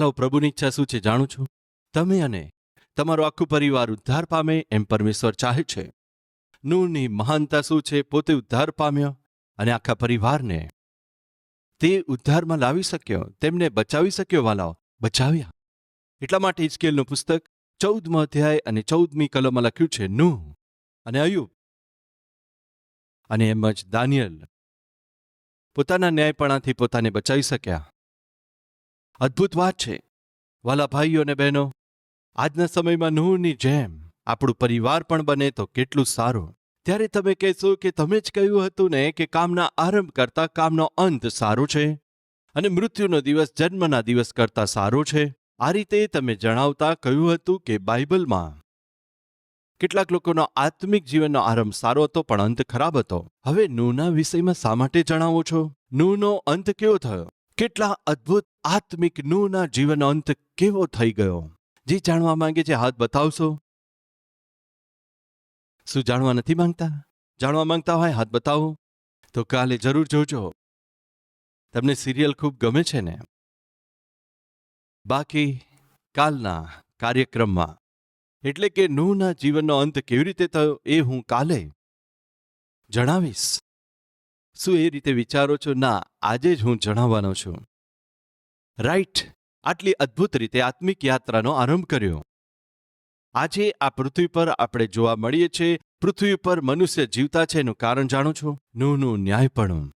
વલાવ પ્રભુની ઈચ્છા શું છે જાણું છું? તમે અને તમારો આખું પરિવાર ઉદ્ધાર પામે એમ પરમેશ્વર ચાહે છે. નૂહની મહાનતા શું છે પોતે ઉદ્ધાર પામ્યો અને આખા પરિવારને તે ઉદ્ધારમાં લાવી શક્યો, તેમને બચાવી શક્યો વાલાઓ, બચાવ્યા. એટલા માટે ઇસ્કેલનું પુસ્તક ચૌદમો અધ્યાય અને ચૌદમી કલમમાં લખ્યું છે, નૂહ અને અયુબ અને એમ જ દાનિયલ પોતાના ન્યાયપણાથી પોતાને બચાવી શક્યા. અદ્ભુત વાત છે. વાલા ભાઈઓ અને બહેનો, આજના સમયમાં નૂહની જેમ આપણું પરિવાર પણ બને તો કેટલું સારું. ત્યારે તમે કહેશો કે તમે જ કહ્યું હતું ને કે કામના આરંભ કરતા કામનો અંત સારો છે? અને મૃત્યુનો દિવસ જન્મના દિવસ કરતા સારો છે? આ રીતે તમે જણાવતા કહ્યું હતું કે બાઇબલમાં કેટલાક લોકોનો આત્મિક જીવનનો આરંભ સારો હતો પણ અંત ખરાબ હતો. હવે નૂના વિષયમાં શા માટે જણાવો છો? નૂનો અંત કેવો થયો? કેટલા અદ્ભુત આત્મિક નુના જીવનનો અંત કેવો થઈ ગયો? જે જાણવા માંગે છે, હાથ બતાવશો? શું જાણવા નથી માંગતા? જાણવા માંગતા હોય, હાથ બતાવો. તો કાલે જરૂર જોજો. તમને સિરિયલ ખૂબ ગમે છે ને? બાકી કાલના કાર્યક્રમમાં. એટલે કે નૂહના જીવનનો અંત કેવી રીતે થયો એ હું કાલે જણાવીશ. શું એ રીતે વિચારો છો? ના, આજે જ હું જણાવવાનો છું. રાઈટ. આટલી અદ્ભુત રીતે આત્મિક યાત્રાનો આરંભ કર્યો. આજે આ પૃથ્વી પર આપણે જોવા મળીએ છીએ, પૃથ્વી પર મનુષ્ય જીવતા છે એનું કારણ જાણો છો? નું ન્યાયપણું.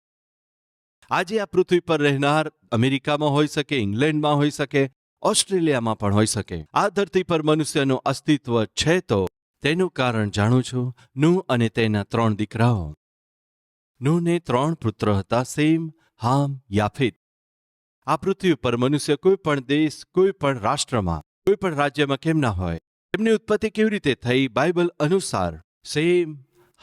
આજે આ પૃથ્વી પર રહેનાર અમેરિકામાં હોઈ શકે, ઇંગ્લેન્ડમાં હોઈ શકે, ઓસ્ટ્રેલિયામાં પણ હોઈ શકે. આ ધરતી પર મનુષ્યનું અસ્તિત્વ છે તો તેનું કારણ જાણું છું? નું અને તેના ત્રણ દીકરાઓ. નુને ત્રણ પુત્ર હતા, સેમ, હામ, યાફેત. આ પૃથ્વી પર મનુષ્ય કોઈ પણ દેશ, કોઈ પણ રાષ્ટ્રમાં, કોઈ પણ રાજ્યમાં કેમ ના હોય? તેમની ઉત્પત્તિ કેવી રીતે થઈ? બાઇબલ અનુસાર સેમ,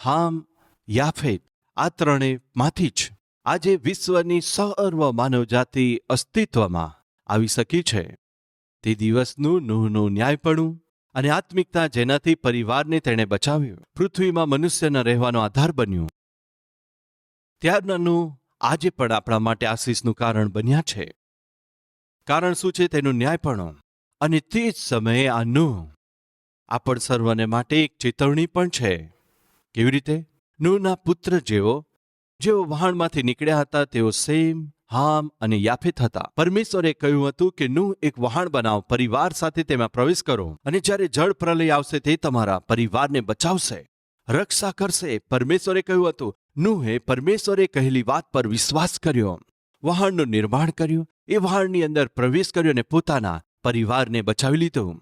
હામ, યાફેત આ ત્રણે માંથી જ આજે વિશ્વની સર્વ માનવજાતિ અસ્તિત્વમાં આવી શકી છે. તે દિવસનું નુહનું ન્યાયપણું અને આત્મિકતા જેનાથી પરિવારને તેણે બચાવ્યું. પૃથ્વીમાં મનુષ્યના રહેવાનો આધાર બન્યું. ત્યારનાનું આજે પણ આપણા માટે આશીષનું કારણ બન્યા છે. કારણ શું છે તેનું ન્યાયપણું અને તે જ સમયે આ નું આપણ સર્વને માટે એક ચેતવણી પણ છે. કેવી રીતે? નૂહના પુત્ર જેવો જેઓ વહાણમાંથી નીકળ્યા હતા, તેઓ સેમ, હામ અને યાફેત હતા. પરમેશ્વરે કહ્યું હતું કે નું એક વહાણ બનાવ, પરિવાર સાથે તેમાં પ્રવેશ કરો. અને જ્યારે જળ પ્રલય આવશે, તે તમારા પરિવારને બચાવશે. રક્ષા કરશે. પરમેશ્વરે કહ્યું હતું નૂહે પરમેશ્વરે કહેલી વાત પર વિશ્વાસ કર્યો. વહાણનું નિર્માણ કર્યું. એ વહાણની અંદર પ્રવેશ કર્યો અને પોતાના પરિવારને બચાવી લીધું.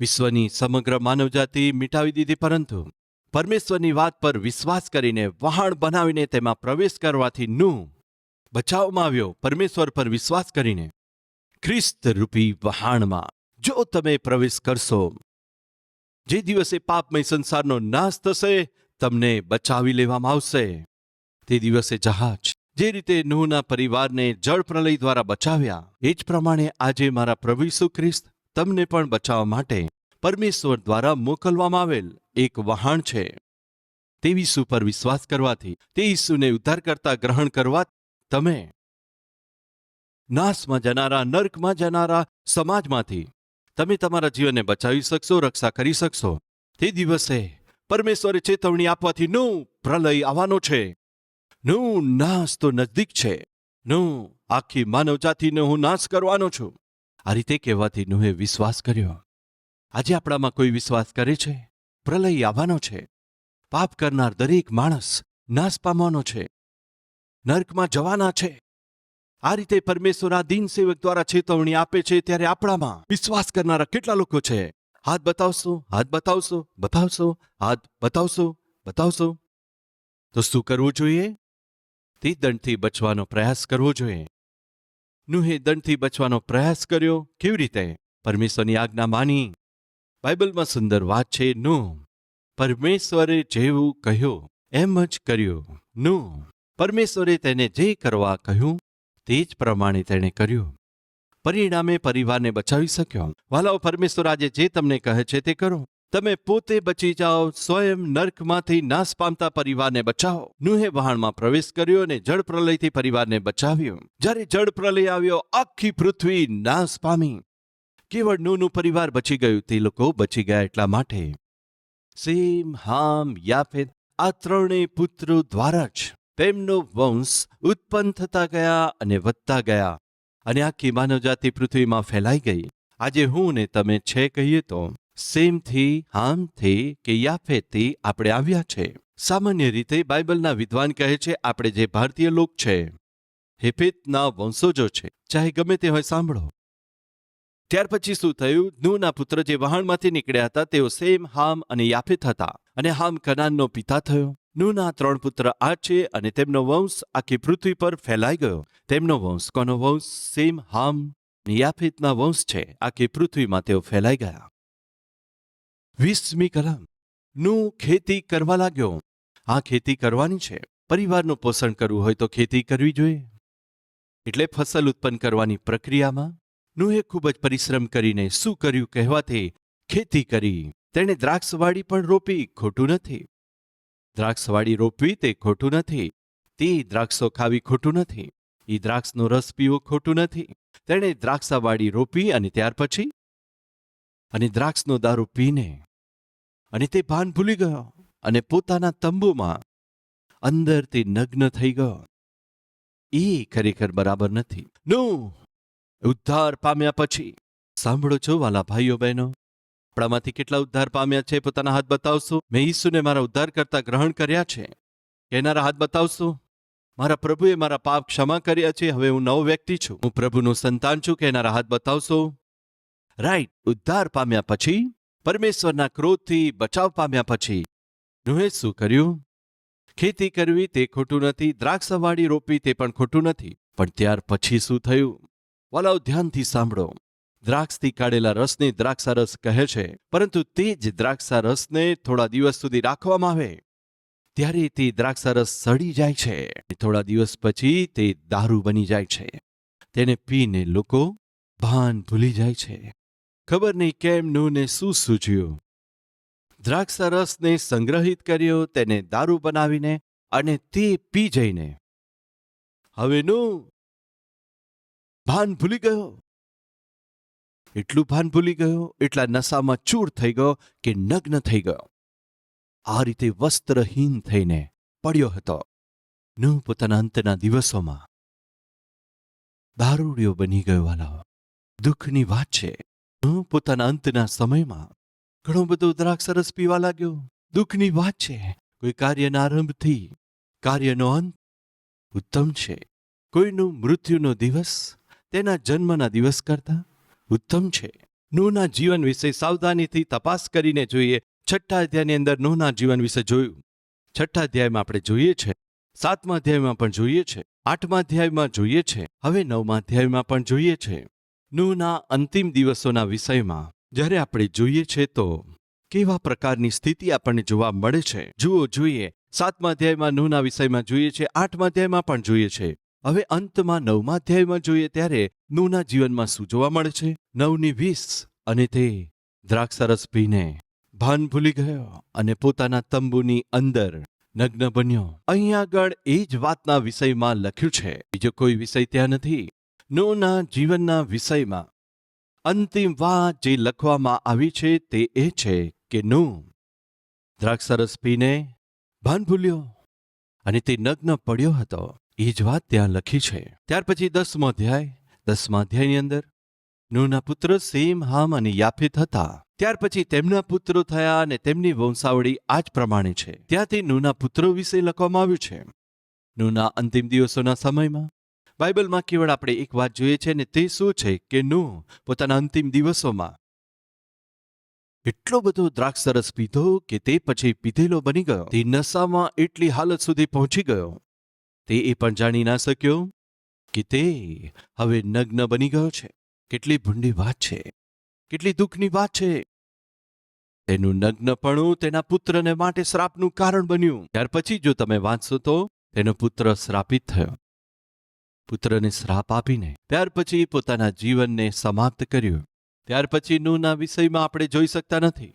વિશ્વની સમગ્ર માનવજાતિ મિટાવી દીધી પરંતુ પરમેશ્વરની વાત પર વિશ્વાસ કરીને વહાણ બનાવીને તેમાં પ્રવેશ કરવાથી નું બચાવમાં આવ્યો. પરમેશ્વર પર વિશ્વાસ કરીને ખ્રિસ્ત રૂપી વહાણમાં જો તમે પ્રવેશ કરશો, જે દિવસે પાપમય સંસારનો નાશ થશે તમને બચાવી લેવામાં આવશે. તે દિવસે જહાજ, જે રીતે નૂહના પરિવારને જળ પ્રલય દ્વારા બચાવ્યા, એ જ પ્રમાણે આજે મારા પ્રભુ ઈસુ ખ્રિસ્ત તમને પણ બચાવવા માટે પરમેશ્વર દ્વારા મોકલવામાં આવેલ એક વહાણ છે. તે ઈસુ પર વિશ્વાસ કરવાથી, તે ઈસુને ઉદ્ધાર કરતા ગ્રહણ કરવા તમે નાશમાં જનારા, નર્કમાં જનારા સમાજમાંથી, તમે તમારા જીવનને બચાવી શકશો, રક્ષા કરી શકશો. તે દિવસે પરમેશ્વરે ચેતવણી આપવાથી નું પ્રલય આવવાનો છે. નું નાશ તો નજદીક છે. નું આખી માનવજાતિને હું નાશ કરવાનો છું. આ રીતે કહેવાથી નુહે વિશ્વાસ કર્યો. આજે આપણામાં કોઈ વિશ્વાસ કરે છે? પ્રલય આવવાનો છે. પાપ કરનાર દરેક માણસ નાશ પામવાનો છે. નર્કમાં જવાના છે. આ રીતે પરમેશ્વર આ દિન સેવક દ્વારા ચેતવણી આપે છે ત્યારે આપણામાં વિશ્વાસ કરનારા કેટલા લોકો છે? હાથ બતાવશો હાથ બતાવશો બતાવશો, હાથ બતાવશો બતાવશો. તો શું કરવું જોઈએ? તે દંડથી બચવાનો પ્રયાસ કરવો જોઈએ. નુહે દંડથી બચવાનો પ્રયાસ કર્યો કેવી રીતે? પરમેશ્વરની આજ્ઞા માની. બાઇબલમાં સુંદર વાત છે, નું. પરમેશ્વરે જેવું કહ્યું, એમ જ કર્યું, નું. પરમેશ્વરે તેને જે કરવા કહ્યું, તે જ પ્રમાણે તેણે કર્યું. પરિણામે પરિવારને બચાવી શક્યો. વાલાઓ પરમેશ્વર આજે જે તમને કહે છે તે કરો. તમે પોતે બચી જાઓ, સ્વયં નર્કમાંથી નાશ પામતા પરિવારને બચાવો. નુહે વહાણમાં પ્રવેશ કર્યો અને જળ પ્રલયથી પરિવારને બચાવ્યો. જ્યારે જળ પ્રલય આવ્યો, આખી પૃથ્વી નાશ પામી. કેવળ નુનું પરિવાર બચી ગયું, તે લોકો બચી ગયા એટલા માટે. સેમ, હામ યાફેદ આ ત્રણેય પુત્રો દ્વારા જ તેમનો વંશ ઉત્પન્ન થતા ગયા અને વધતા ગયા. અને આખી માનવજાતિ પૃથ્વીમાં ફેલાઈ ગઈ. આજે હું ને તમે છે કહીએ તો, સેમથી, હામથી કે યાફેથી આપણે આવ્યા છે. સામાન્ય રીતે બાઇબલના વિદ્વાન કહે છે, આપણે જે ભારતીય લોક છે, હેફેતના વંશજો છે. ચાહે ગમે તે હોય સાંભળો. ત્યાર પછી શું થયું? નૂના પુત્ર જે વહાણમાંથી નીકળ્યા હતા, તેઓ સેમ, હામ અને યાફેત હતા. અને હામ કનાનનો પિતા થયો. નૂના ત્રણ પુત્ર આ છે અને તેમનો વંશ આખી પૃથ્વી પર ફેલાઈ ગયો. તેમનો વંશ કોનો વંશ? સેમ હામ નિયાફિતના વંશ છે. આખી પૃથ્વીમાં તેઓ ફેલાઈ ગયા. વીસમી કલમ. નું ખેતી કરવા લાગ્યો. આ ખેતી કરવાની છે. પરિવારનું પોષણ કરવું હોય તો ખેતી કરવી જોઈએ. એટલે ફસલ ઉત્પન્ન કરવાની પ્રક્રિયામાં નુએ ખૂબ જ પરિશ્રમ કરીને શું કર્યું કહેવાથી ખેતી કરી. તેણે દ્રાક્ષવાડી પણ રોપી, ખોટું નથી. દ્રાક્ષવાડી રોપવી તે ખોટું નથી. તે દ્રાક્ષો ખાવી ખોટું નથી. એ દ્રાક્ષનો રસ પીવો ખોટું નથી. તેણે દ્રાક્ષાવાડી રોપી અને ત્યાર પછી? અને દ્રાક્ષનો દારૂ પીને? અને તે ભાન ભૂલી ગયો અને પોતાના તંબુમાં અંદર તે નગ્ન થઈ ગયો. એ ખરેખર બરાબર નથી. નું! ઉદ્ધાર પામ્યા પછી. સાંભળો છો, વાલા ભાઈઓ બહેનો. આપણામાંથી કેટલા ઉદ્ધાર પામ્યા છે પોતાના હાથ બતાવશો. મેં ઈસુને મારા ઉદ્ધાર કરતા ગ્રહણ કર્યા છે. કહેનારા હાથ બતાવશો. મારા પ્રભુએ મારા પાપ ક્ષમા કર્યા છે. હવે હું નવો વ્યક્તિ છું. હું પ્રભુનું સંતાન છું. કહેનારા હાથ બતાવશો. રાઈટ. ઉદ્ધાર પામ્યા પછી, પરમેશ્વરના ક્રોધથી બચાવ પામ્યા પછી. નુહે શું કર્યું? ખેતી કરવી તે ખોટું નથી. દ્રાક્ષવાડી રોપવી તે પણ ખોટું નથી. પણ ત્યાર પછી શું થયું? વાલાઓ ધ્યાનથી સાંભળો. દ્રાક્ષથી કાઢેલા રસને દ્રાક્ષારસ કહે છે. પરંતુ તે જ દ્રાક્ષારસને થોડા દિવસ સુધી રાખવામાં આવે. ત્યારે તે દ્રાક્ષારસ સડી જાય છે. થોડા દિવસ પછી તે દારૂ બની જાય છે. તેને પીને લોકો ભાન ભૂલી જાય છે. ખબર નહીં કેમ ને શું સૂચ્યું દ્રાક્ષારસને સંગ્રહિત કર્યો, તેને દારૂ બનાવીને અને તે પી જઈને. હવે નું ભાન ભૂલી ગયો. એટલું ભાન ભૂલી ગયો, એટલા નશામાં ચૂર થઈ ગયો કે નગ્ન થઈ ગયો. આ રીતે વસ્ત્રહીન થઈને પડ્યો હતો નું પોતાના અંતના દિવસોમાં. દારૂડિયો બની ગયો વાલાઓ દુઃખની વાત છે હું પોતાના અંતના સમયમાં ઘણો બધો દ્રાક્ષરસ પીવા લાગ્યો. દુઃખની વાત છે, કોઈ કાર્યના આરંભથી કાર્યનો અંત ઉત્તમ છે. કોઈનું મૃત્યુનો દિવસ તેના જન્મના દિવસ કરતા ઉત્તમ છે. નૂહના જીવન વિશે સાવધાનીથી તપાસ કરીને જોઈએ. છઠ્ઠા અધ્યાયની અંદર નૂહના જીવન વિશે જોયું. છઠ્ઠા અધ્યાયમાં આપણે જોઈએ છે. સાતમા અધ્યાયમાં પણ જોઈએ છે. આઠમા અધ્યાયમાં જોઈએ છે. હવે નવમા અધ્યાયમાં પણ જોઈએ છે. નૂના અંતિમ દિવસોના વિષયમાં જ્યારે આપણે જોઈએ છે તો કેવા પ્રકારની સ્થિતિ આપણને જોવા મળે છે? જુઓ, જોઈએ. સાતમા અધ્યાયમાં નૂહના વિષયમાં જોઈએ છે. આઠમા અધ્યાયમાં પણ જોઈએ છે. હવે અંતમાં નવમા અધ્યાયમાં જોઈએ ત્યારે નૂહના જીવનમાં શું જોવા મળે છે? નવની વીસ અને તે દ્રાક્ષરસ પીને ભાન ભૂલી ગયો અને પોતાના તંબુની અંદર નગ્ન બન્યો. અહીં આગળ એ જ વાતના વિષયમાં લખ્યું છે. બીજો કોઈ વિષય ત્યાં નથી. નોના જીવનના વિષયમાં અંતિમ વાત જે લખવામાં આવી છે તે એ છે કે નું દ્રાક્ષરસ પીને ભાન ભૂલ્યો અને તે નગ્ન પડ્યો હતો. એ જ વાત ત્યાં લખી છે. ત્યાર પછી દસમો અધ્યાય. દસમા અધ્યાયની અંદર નૂના પુત્ર સેમ, હામ અને યાફિત હતા. ત્યાર પછી તેમના પુત્રો થયા અને તેમની વંશાવળી આ જ પ્રમાણે છે. ત્યાંથી નૂના પુત્રો વિશે લખવામાં આવ્યું છે. નૂના અંતિમ દિવસોના સમયમાં, બાઇબલમાં કેવળ આપણે એક વાત જોઈએ છે ને તે શું છે કે નૂહ પોતાના અંતિમ દિવસોમાં એટલો બધો દ્રાક્ષરસ પીધો કે તે પછી પીધેલો બની ગયો. તે નશામાં એટલી હાલત સુધી પહોંચી ગયો. તે એ પણ જાણી ના શક્યો કે તે હવે નગ્ન બની ગયો છે. કેટલી ભૂંડી વાત છે. કેટલી દુઃખની વાત છે. તેનું નગ્નપણું તેના પુત્રને માટે શ્રાપનું કારણ બન્યું. ત્યાર પછી જો તમે વાંચશો તો તેનો પુત્ર શ્રાપિત થયો. પુત્રને શ્રાપ આપીને ત્યાર પછી પોતાના જીવનને સમાપ્ત કર્યું. ત્યાર પછી નૂના વિષયમાં આપણે જોઈ શકતા નથી.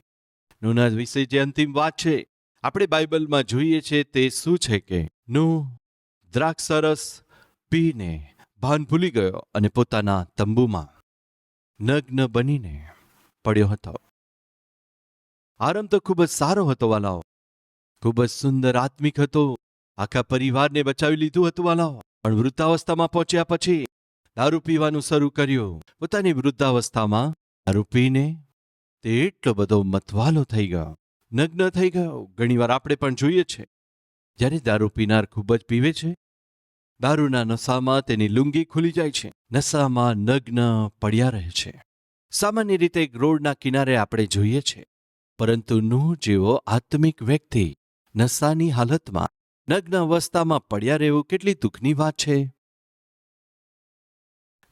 નૂના વિષય જે અંતિમ વાત છે, આપણે બાઇબલમાં જોઈએ છે તે શું છે કે નું દ્રાક્ષરસ પીને ભાન ભૂલી ગયો અને પોતાના તંબુમાં નગ્ન બનીને પડ્યો હતો. આરંભ તો ખૂબ જ સારો હતો, વાલાઓ. ખૂબ જ સુંદર આત્મિક હતો. આખા પરિવારને બચાવી લીધું હતું, વાલાઓ. પણ વૃદ્ધાવસ્થામાં પહોંચ્યા પછી દારૂ પીવાનું શરૂ કર્યું. પોતાની વૃદ્ધાવસ્થામાં દારૂ પીને તે એટલો બધો મથવાલો થઈ ગયો. નગ્ન થઈ ગયો. ઘણીવાર આપણે પણ જોઈએ છે જ્યારે દારૂ પીનાર ખૂબ જ પીવે છે, દારૂના નશામાં તેની લુંગી ખુલી જાય છે. નશામાં નગ્ન પડ્યા રહે છે. સામાન્ય રીતે રોડના કિનારે આપણે જોઈએ છે. પરંતુ નું જેવો આત્મિક વ્યક્તિ નશાની હાલતમાં નગ્ન અવસ્થામાં પડ્યા રહેવું કેટલી દુઃખની વાત છે?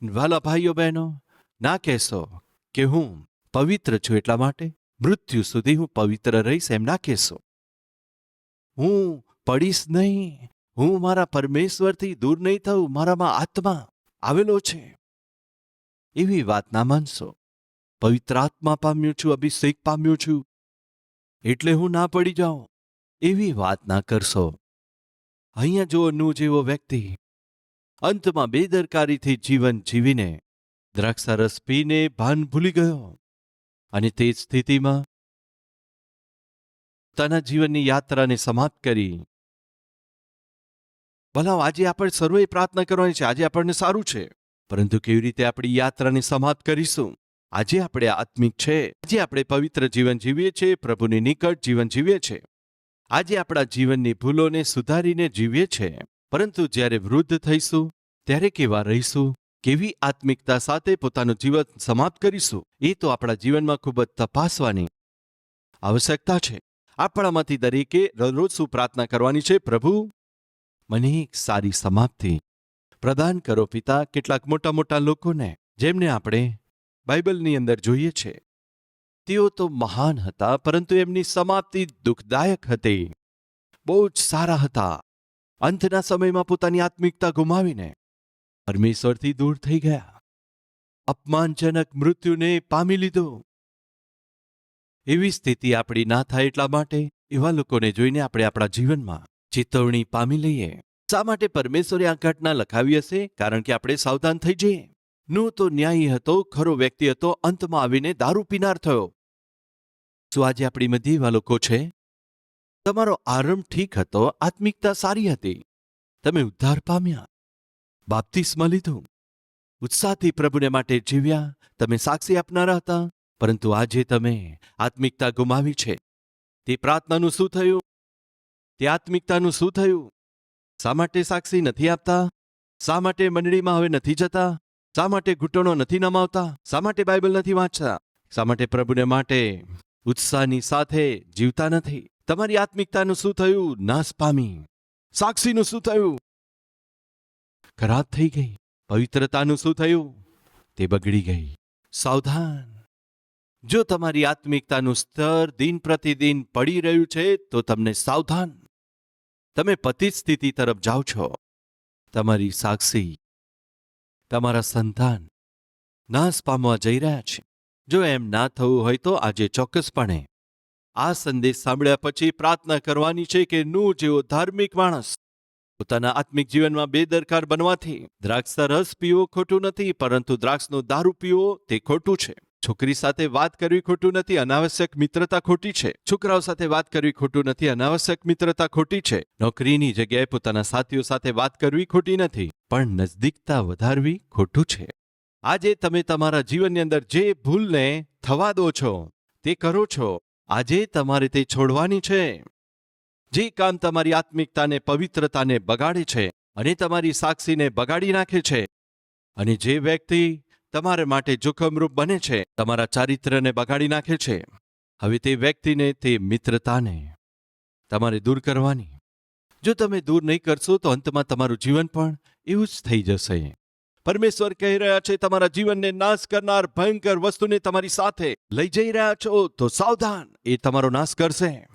વાલા ભાઈઓ બહેનો, ના કહેશો કે હું પવિત્ર છું એટલા માટે. મૃત્યુ સુધી હું પવિત્ર રહીશ એમ ના કહેશો. હું પડીશ નહીં. હું મારા પરમેશ્વરથી દૂર નહીં થઉં, મારામાં આત્મા આવેલો છે. એવી વાત ના માનશો. પવિત્ર આત્મા પામ્યો છું, અભિષેક પામ્યો છું. એટલે હું ના પડી જાઉં. એવી વાત ના કરશો. અહીંયા જો નું જેવો વ્યક્તિ અંતમાં બેદરકારીથી જીવન જીવીને દ્રાક્ષારસ પીને ભાન ભૂલી ગયો અને તે સ્થિતિમાં તના જીવનની યાત્રાને સમાપ્ત કરી ભલા આજે આપણે સર્વે પ્રાર્થના કરવાની છે, આજે આપણને સારું છે. પરંતુ કેવી રીતે આપણી યાત્રાને સમાપ્ત કરીશું? આજે આપણે આત્મિક છે. આજે આપણે પવિત્ર જીવન જીવીએ છીએ, પ્રભુની નિકટ જીવન જીવીએ છીએ. આજે આપણા જીવનની ભૂલોને સુધારીને જીવીએ છીએ. પરંતુ જ્યારે વૃદ્ધ થઈશું, ત્યારે કેવા રહીશું? કેવી આત્મિકતા સાથે પોતાનું જીવન સમાપ્ત કરીશું? એ તો આપણા જીવનમાં ખૂબ જ તપાસવાની આવશ્યકતા છે. આપણામાંથી દરેકે રોજ શું પ્રાર્થના કરવાની છે, પ્રભુ? મને એક સારી સમાપ્તિ. પ્રદાન કરો પિતા કેટલાક મોટા મોટા લોકોને, જેમને આપણે બાઇબલની અંદર જોઈએ છે. તેઓ તો મહાન હતા, પરંતુ એમની સમાપ્તિ દુઃખદાયક હતી. બહુ જ સારા હતા. અંતના સમયમાં પોતાની આત્મિકતા ગુમાવીને પરમેશ્વરથી દૂર થઈ ગયા. અપમાનજનક મૃત્યુને પામી લીધો. એવી સ્થિતિ આપણી ના થાય એટલા માટે એવા લોકોને જોઈને આપણે આપણા જીવનમાં ચેતવણી પામી લઈએ. શા માટે પરમેશ્વરે આ ઘટના લખાવી હશે? કારણ કે આપણે સાવધાન થઈ જઈએ. નું તો ન્યાયી હતો, ખરો વ્યક્તિ હતો, અંતમાં આવીને દારૂ પીનાર થયો. શું આજે આપણી મધ્ય એવા લોકો છે? તમારો આરંભ ઠીક હતો, આત્મિકતા સારી હતી. તમે ઉદ્ધાર પામ્યા. બાપ્તિસ્મા લીધું. ઉત્સાહથી પ્રભુને માટે જીવ્યા. તમે સાક્ષી આપનારા હતા. પરંતુ આજે તમે આત્મિકતા ગુમાવી છે. તે પ્રાર્થનાનું શું થયું? તે આત્મિકતાનું શું થયું? શા માટે સાક્ષી નથી આપતા? શા માટે મંડળીમાં હવે નથી જતા? શા માટે ઘૂંટણો નથી નમાવતા? શા માટે બાઇબલ નથી વાંચતા? શા માટે પ્રભુને માટે ઉત્સાહની સાથે જીવતા નથી? તમારી આત્મિકતાનું શું થયું? નાશ પામી. સાક્ષીનું શું થયું? ખરાબ થઈ ગઈ. પવિત્રતાનું શું થયું? તે બગડી ગઈ. સાવધાન. જો તમારી આત્મિકતાનું સ્તર દિન પ્રતિદિન પડી રહ્યું છે, તો તમને સાવધાન તમે પતિત સ્થિતિ તરફ જાઓ છો. તમારી સાક્ષી, તમારા સંતાન નાશ પામવા જઈ રહ્યા છે. જો એમ ના થવું હોય તો આજે ચોક્કસપણે આ સંદેશ સાંભળ્યા પછી પ્રાર્થના કરવાની છે કે નું જેવો ધાર્મિક માણસ પોતાના આત્મિક જીવનમાં બેદરકાર બનવાથી દ્રાક્ષ રસ પીવો ખોટું નથી, પરંતુ દ્રાક્ષનો દારૂ પીવો તે ખોટું છે. છોકરી સાથે વાત કરવી ખોટું નથી, અનાવશ્યક મિત્રતા ખોટી છે. છોકરાઓ સાથે વાત કરવી ખોટું નથી, અનાવશ્યક મિત્રતા ખોટી છે. નોકરીની જગ્યાએ પોતાના સાથીઓ સાથે વાત કરવી ખોટી નથી, પણ નજદીકતા વધારવી ખોટું છે. આજે તમે તમારા જીવનની અંદર જે ભૂલને થવા દો છો, તે કરો છો. આજે તમારે તે છોડવાની છે. જે કામ તમારી આત્મિકતાને, પવિત્રતાને બગાડે છે, અને તમારી સાક્ષીને બગાડી નાખે છે. અને જે વ્યક્તિ તમારા માટે જોખમરૂપ બને છે. તમારા ચારિત્ર્યને બગાડી નાખે છે. હવે તે વ્યક્તિને, તે મિત્રતાને તમારે દૂર કરવાની. જો તમે દૂર નહીં કરશો, તો અંતમાં તમારું જીવન પણ એવું જ થઈ જશે. પરમેશ્વર કહી રહ્યા છે, તમારા જીવનને નાશ કરનાર ભયંકર વસ્તુને તમારી સાથે લઈ જઈ રહ્યા છો, તો સાવધાન, એ તમારો નાશ કરશે.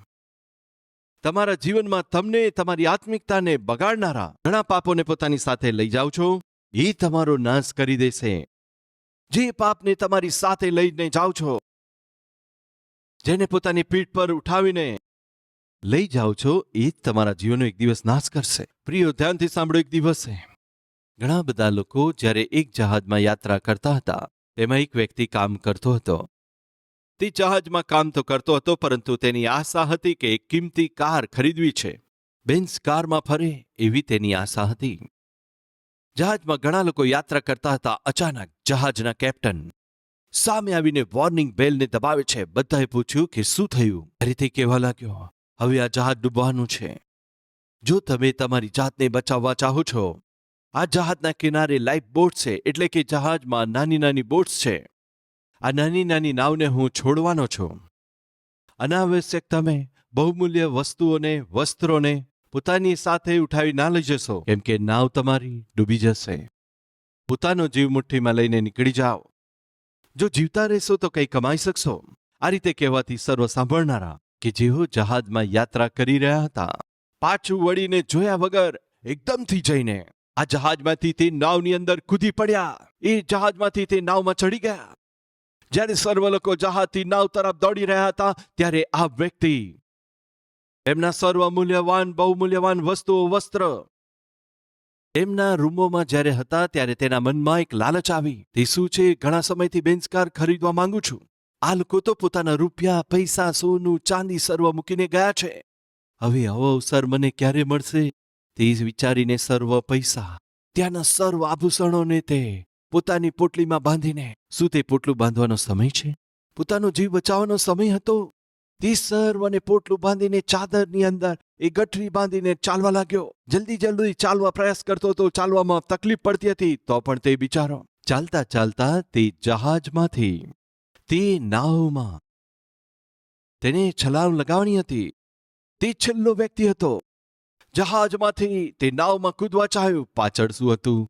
તમારા જીવનમાં તમને, તમારી આત્મિકતાને બગાડનારા ઘણા પાપોને પોતાની સાથે લઈ જાઓ છો. એ તમારો નાશ કરી દેશે. જે પાપને તમારી સાથે લઈને જાઓ છો, જેને પોતાની પીઠ પર ઉઠાવીને લઈ જાઓ છો, એ જ તમારા જીવનનો એક દિવસ નાશ કરશે. પ્રિયો, ધ્યાનથી સાંભળો, એક દિવસે ઘણા બધા લોકો જ્યારે એક જહાજમાં યાત્રા કરતા હતા, તેમાં એક વ્યક્તિ કામ કરતો હતો. તે જહાજમાં કામ તો કરતો હતો, પરંતુ તેની આશા હતી કે એક કિંમતી કાર ખરીદવી છે. બેન્સ કારમાં ફરે એવી તેની આશા હતી. જહાજમાં ઘણા લોકો યાત્રા કરતા હતા. અચાનક જહાજના કેપ્ટન સામે આવીને વોર્નિંગ બેલને દબાવે છે. બધાએ પૂછ્યું કે શું થયું? અરે કહેવા લાગ્યો, હવે આ જહાજ ડૂબવાનું છે. જો તમે તમારી જાતને બચાવવા ચાહો છો, આ જહાજના કિનારે લાઈફ બોટ છે. એટલે કે જહાજમાં નાની નાની બોટ્સ છે. આ નાની નાની નાવને હું છોડવાનો છું. અનાવશ્યક તમે બહુમૂલ્ય વસ્તુઓને, વસ્ત્રોને પોતાની સાથે ઉઠાવી ના લઈ જશો. કેમ કે નાવ તમારી ડૂબી જશે. પોતાનો જીવ મુઠ્ઠીમાં લઈને નીકળી જાઓ. જો જીવતા રહેશો તો કંઈ કમાઈ શકશો. આ રીતે કહેવાથી સર્વ સાંભળનારા કે જેઓ જહાજમાં યાત્રા કરી રહ્યા હતા, પાછું વળીને જોયા વગર એકદમથી જઈને આ જહાજમાંથી તે નાવની અંદર કૂદી પડ્યા. એ જહાજમાંથી તે નાવમાં ચડી ગયા. જ્યારે સર્વ લોકો જહાજથી નાવ તરફ દોડી રહ્યા હતા, ત્યારે આ વ્યક્તિ એમના સર્વ મૂલ્યવાન, બહુમૂલ્યવાન વસ્તુઓ વસ્ત્ર. એમના રૂમોમાં જ્યારે હતા ત્યારે તેના મનમાં એક લાલચ આવી. તે શું છે? ઘણા સમયથી બેન્સકાર ખરીદવા માંગુ છું. આ લોકો તો પોતાના રૂપિયા, પૈસા, સોનું, ચાંદી સર્વ મૂકીને ગયા છે. હવે આવો અવસર મને ક્યારે મળશે? તે વિચારીને સર્વ પૈસા, ત્યાંના સર્વ આભૂષણોને તે પોતાની પોટલીમાં બાંધીને, શું તે પોટલું બાંધવાનો સમય છે? પોતાનો જીવ બચાવવાનો સમય હતો? તે સર્વને પોટલું બાંધીને ચાદરની અંદર એ ગઠરી બાંધીને ચાલવા લાગ્યો જલ્દી જલ્દી ચાલવા પ્રયાસ કરતો હતો ચાલવામાં તકલીફ પડતી હતી તો પણ તે બિચારો ચાલતા ચાલતા તે જહાજમાંથી તે નાવમાં તેને છલાવ લગાવણી હતી તે છેલ્લો વ્યક્તિ હતો જહાજમાંથી તે નાવમાં કૂદવા ચાહ્યું પાછળ શું હતું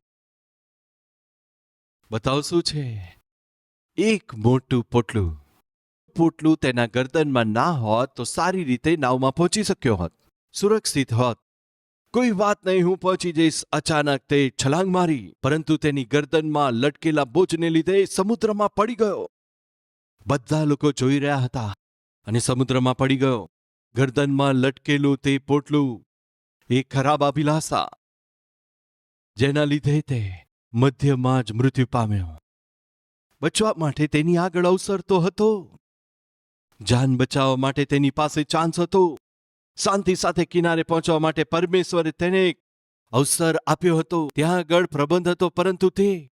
બતાવ શું છે એક મોટું પોટલું પોટલું તેના ગરદનમાં ના હોત તો સારી રીતે નાવમાં પહોંચી શક્યો હોત. સુરક્ષિત હોત. કોઈ વાત નહીં, હું પહોંચી જઈશ અચાનક તે છલાંગ મારી, પરંતુ તેની ગરદનમાં લટકેલા બોજને લીધે સમુદ્રમાં પડી ગયો. બધા લોકો જોઈ રહ્યા હતા અને સમુદ્રમાં પડી ગયો. ગરદનમાં લટકેલું તે પોટલું, એ ખરાબ અભિલાષા. જેના લીધે તે મધ્યમાં જ મૃત્યુ પામ્યો. બચવા માટે તેની આગળ અવસર તો હતો. જાન બચાવવા માટે તેની પાસે ચાન્સ હતો. શાંતિ સાથે કિનારે પહોંચવા માટે પરમેશ્વરે તેને અવસર આપ્યો હતો. ત્યાં આગળ પ્રબંધ હતો, પરંતુ તે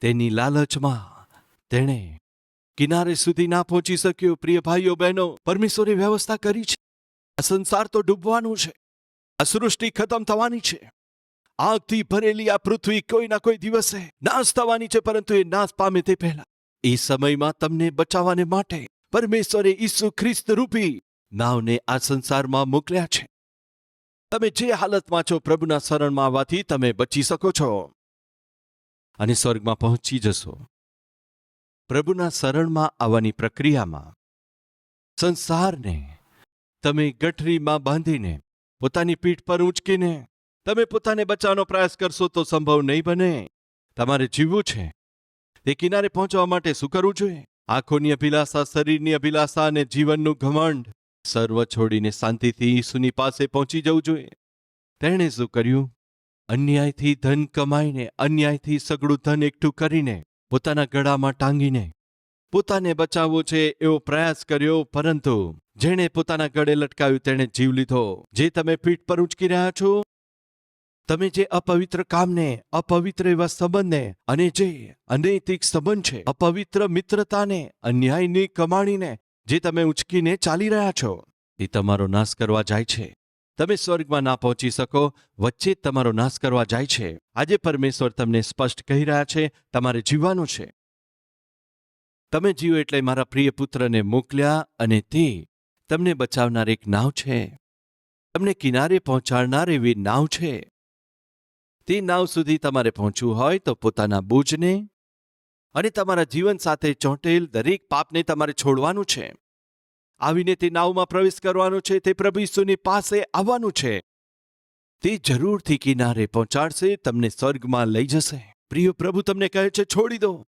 તેની લાલચમાં તેણે કિનારે સુધી ના પહોંચી શક્યો. પ્રિય ભાઈઓ, બહેનો, પરમેશ્વરે વ્યવસ્થા કરી છે. આ સંસાર તો ડૂબવાનું છે. આ સૃષ્ટિ ખતમ થવાની છે. આગથી ભરેલી આ પૃથ્વી કોઈ ના કોઈ દિવસે નાશ થવાની છે, પરંતુ એ નાશ પામે તે પહેલા. એ સમયમાં તમને બચાવવાને માટે પરમેશ્વરે ઈસુ ખ્રિસ્ત રૂપી નાવને આ સંસારમાં મોકલ્યા છે. તમે જે હાલતમાં છો પ્રભુના શરણમાં આવવાથી તમે બચી શકો છો. અને સ્વર્ગમાં પહોંચી જશો. પ્રભુના શરણમાં આવવાની પ્રક્રિયામાં સંસારને તમે ગઠરીમાં બાંધીને, પોતાની પીઠ પર ઊંચકીને તમે પોતાને બચાવવાનો પ્રયાસ કરશો તો સંભવ નહીં બને. તમારે જીવવું છે. તે કિનારે પહોંચવા માટે શું કરવું જોઈએ? આંખોની અભિલાષા, શરીરની અભિલાષા અને જીવનનું ઘમંડ. સર્વ છોડીને શાંતિથી ઈસુની પાસે પહોંચી જવું જોઈએ. તેણે શું કર્યું? અન્યાયથી ધન કમાઈને, અન્યાયથી સગડું ધન એકઠું કરીને, પોતાના ગળામાં ટાંગીને. પોતાને બચાવવો છે એવો પ્રયાસ કર્યો, પરંતુ જેણે પોતાના ગળે લટકાવ્યું તેણે જીવ લીધો. જે તમે પીઠ પર ઉંચકી રહ્યા છો તમે જે અપવિત્ર કામને, અપવિત્ર એવા સંબંધને અને જે અનૈતિક સંબંધ છે, અપવિત્ર મિત્રતાને, અન્યાયની કમાણીને જે તમે ઉંચકીને ચાલી રહ્યા છો, એ તમારો નાશ કરવા જાય છે. તમે સ્વર્ગમાં ના પહોંચી શકો, વચ્ચે તમારો નાશ કરવા જાય છે. આજે પરમેશ્વર તમને સ્પષ્ટ કહી રહ્યા છે, તમારે જીવવાનું છે. તમે જીવો એટલે મારા પ્રિય પુત્રને મોકલ્યા અને તે તમને બચાવનાર એક નાવ છે. તમને કિનારે પહોંચાડનાર એવી નાવ છે. તે નાવ સુધી તમારે પહોંચવું હોય તો પોતાના બોજને અને તમારા જીવન સાથે ચોંટેલ દરેક પાપને તમારે છોડવાનું છે. આવીને તે નાવમાં પ્રવેશ કરવાનું છે, તે પ્રભુ ઈસુની પાસે આવવાનું છે. તે જરૂરથી કિનારે પહોંચાડશે, તમને સ્વર્ગમાં લઈ જશે. પ્રિય પ્રભુ, તમને કહે છે, છોડી દો.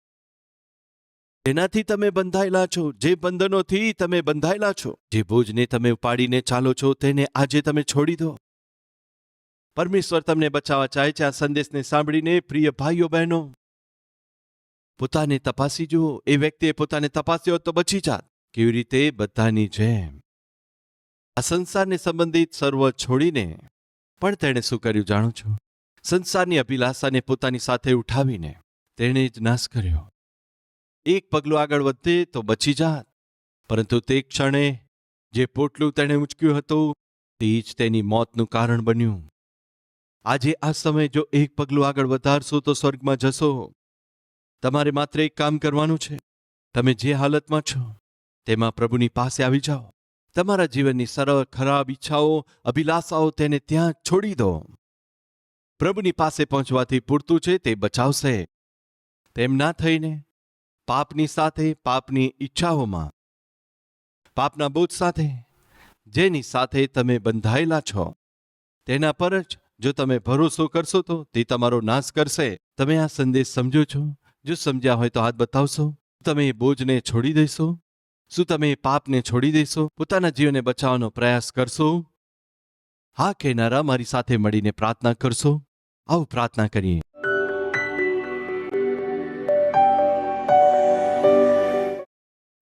એનાથી તમે બંધાયેલા છો, જે બંધનોથી તમે બંધાયેલા છો, જે બોજને તમે ઉપાડીને ચાલો છો, તેને આજે તમે છોડી દો. પરમેશ્વર તમને બચાવવા ચાહે છે આ સંદેશને સાંભળીને, પ્રિય ભાઈઓ, બહેનો. પોતાને તપાસી જુઓ એ વ્યક્તિએ પોતાને તપાસ્યો તો બચી જાત. કેવી રીતે? બધાની જેમ. આ સંસારને સંબંધિત સર્વ છોડીને. પણ તેણે શું કર્યું જાણો છો? સંસારની અભિલાષાને પોતાની સાથે ઉઠાવીને તેણે જ નાશ કર્યો. એક પગલું આગળ વધે તો બચી જાત. પરંતુ તે ક્ષણે જે પોટલું તેણે ઉંચક્યું હતું, તે જ તેની મોતનું કારણ બન્યું. આજે આ સમયે જો એક પગલું આગળ વધારશો તો સ્વર્ગમાં જશો. તમારે માત્ર એક કામ કરવાનું છે. તમે જે હાલતમાં છો, તેમાં પ્રભુની પાસે આવી જાઓ. તમારા જીવનની સરળ, ખરાબ ઈચ્છાઓ, અભિલાષાઓ તેને ત્યાં છોડી દો. પ્રભુની પાસે પહોંચવાથી પૂરતું છે તે બચાવશે. તેમ ના થઈને પાપની સાથે પાપની ઈચ્છાઓમાં, પાપના બોધ સાથે, જેની સાથે તમે બંધાયેલા છો, તેના પર જ જો તમે ભરોસો કરશો તો તે તમારો નાશ કરશે. તમે આ સંદેશ સમજો છો? જો સમજ્યા હોય તો હાથ બતાવશો? તમે બોજને છોડી દેશો? શું તમે પાપને છોડી દેશો? પોતાના જીવનને બચાવવાનો પ્રયાસ કરશો? હા કહેનારા, મારી સાથે મળીને પ્રાર્થના કરશો. આવું પ્રાર્થના કરીએ.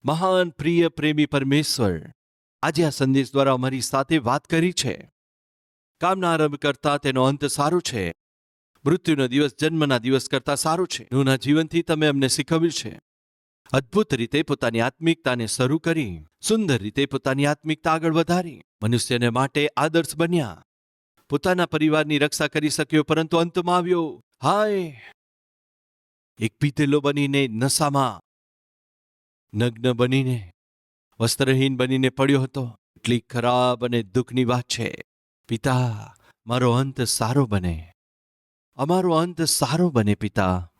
મહાન પ્રિય પ્રેમી પરમેશ્વર, આજે આ સંદેશ દ્વારા અમારી સાથે વાત કરી છે. કામના આરંભ કરતા તેનો અંત સારો છે. મૃત્યુનો દિવસ જન્મના દિવસ કરતા સારો છે. નૂના જીવનથી તમે અમને શીખવ્યું છે. અદ્ભુત રીતે પોતાની આત્મિકતાને શરૂ કરી. સુંદર રીતે પોતાની આત્મિકતા આગળ વધારી. મનુષ્યને માટે આદર્શ બન્યા. પોતાના પરિવારની રક્ષા કરી શક્યો, પરંતુ અંતમાં આવ્યો. હાય! એક પીતેલો બનીને નશામાં. નગ્ન બનીને, વસ્ત્રહીન બનીને પડ્યો હતો. એટલી ખરાબ અને દુઃખની વાત છે. પિતા, મારો અંત સારો બને. અમારો અંત સારો બને પિતા.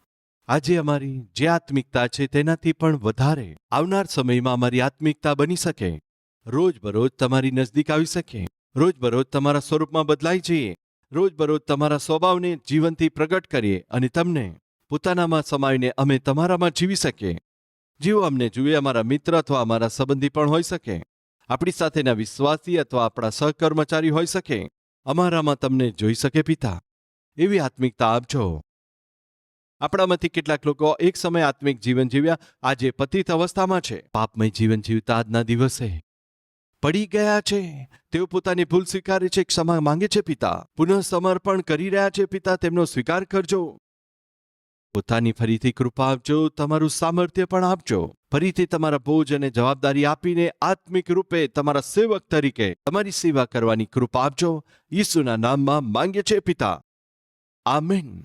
આજે અમારી જે આત્મિકતા છે તેનાથી પણ વધારે આવનાર સમયમાં અમારી આત્મિકતા બની શકે. રોજબરોજ તમારી નજદીક આવી શકે. રોજબરોજ તમારા સ્વરૂપમાં બદલાઈ જઈએ. રોજબરોજ તમારા સ્વભાવને જીવનથી પ્રગટ કરીએ અને તમને પોતાનામાં સમાવીને અમે તમારામાં જીવી શકીએ. જેઓ અમને જુએ, અમારા મિત્ર અથવા અમારા સંબંધી પણ હોઈ શકે. આપણી સાથેના વિશ્વાસી અથવા આપણા સહકર્મચારી હોઈ શકે. અમારામાં તમને જોઈ શકે પિતા. એવી આત્મિકતા આપજો. આપણામાંથી કેટલાક લોકો એક સમય આત્મિક જીવન જીવ્યા આજે પતિત અવસ્થામાં છે. પાપમય જીવન જીવતા આજના દિવસે. પડી ગયા છે. તેઓ પોતાની ભૂલ સ્વીકારે છે, ક્ષમા માંગે છે પિતા. પુનઃ સમર્પણ કરી રહ્યા છે પિતા, તેમનો સ્વીકાર કરજો. પોતાની ફરીથી કૃપા આપજો, તમારું સામર્થ્ય પણ આપજો. ફરીથી તમારા બોજ અને જવાબદારી આપીને આત્મિક રૂપે તમારા સેવક તરીકે તમારી સેવા કરવાની કૃપા આપજો. ઈસુના નામમાં માંગે છે પિતા. આમેન.